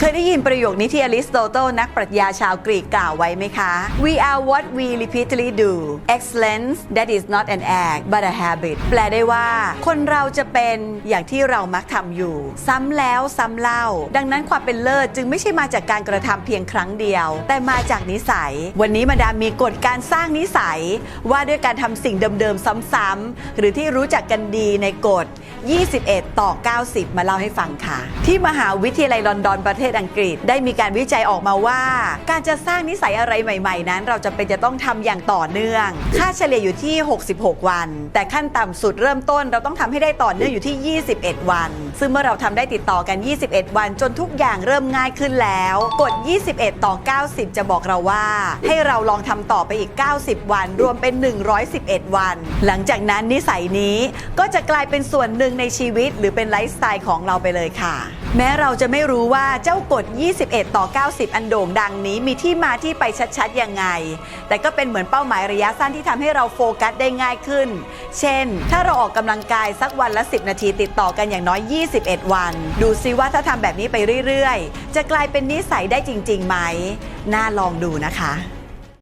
เคยได้ยินประโยคนี้ที่อริสโตเติลนักปรัชญาชาวกรีกกล่าวไว้ไหมคะ We are what we repeatedly do excellence that is not an act but a habit แปลได้ว่า คนเราจะเป็นอย่างที่เรามักทำอยู่ ซ้ำแล้วซ้ำเล่า ดังนั้นความเป็นเลิศจึงไม่ใช่มาจากการกระทำเพียงครั้งเดียว แต่มาจากนิสัย วันนี้มาดามมีกฎการสร้างนิสัย ว่าด้วยการทำสิ่งเดิมๆซ้ำๆหรือที่รู้จักกันดีในกฎ 21 ต่อ 90 มาเล่าให้ฟังค่ะ ที่มหาวิทยาลัยลอนดอนประเทศอังกฤษ ได้มีการวิจัยออกมาว่า การจะสร้างนิสัยอะไรใหม่ ๆ นั้น เราจะเป็นจะต้องทำอย่างต่อเนื่อง ค่าเฉลี่ยอยู่ที่ 66 วัน แต่ขั้นต่ำสุดเริ่มต้นเราต้องทำให้ได้ต่อเนื่องอยู่ที่ 21 วัน ซึ่งเมื่อเราทำได้ติดต่อกัน 21 วันจนทุกอย่างเริ่มง่ายขึ้นแล้ว กด 21 ต่อ 90 จะบอกเราว่า ให้เราลองทำต่อไปอีก 90 วัน รวมเป็น 111 วัน หลังจากนั้นนิสัยนี้ก็จะกลายเป็นส่วนหนึ่งในชีวิต หรือเป็นไลฟ์สไตล์ของเราไปเลยค่ะแม้เราจะไม่รู้ว่าเจ้ากฎ 21 ต่อ 90 อันโด่งดังนี้มีที่มาที่ไปชัดๆ ยังไง แต่ก็เป็นเหมือนเป้าหมายระยะสั้นที่ทำให้เราโฟกัสได้ง่ายขึ้น เช่น ถ้าเราออกกำลังกายสักวันละ 10 นาทีติดต่อกันอย่างน้อย 21 วัน ดูซิว่าถ้าทำแบบนี้ไปเรื่อยๆ จะกลายเป็นนิสัยได้จริงๆไหม น่าลองดูนะคะ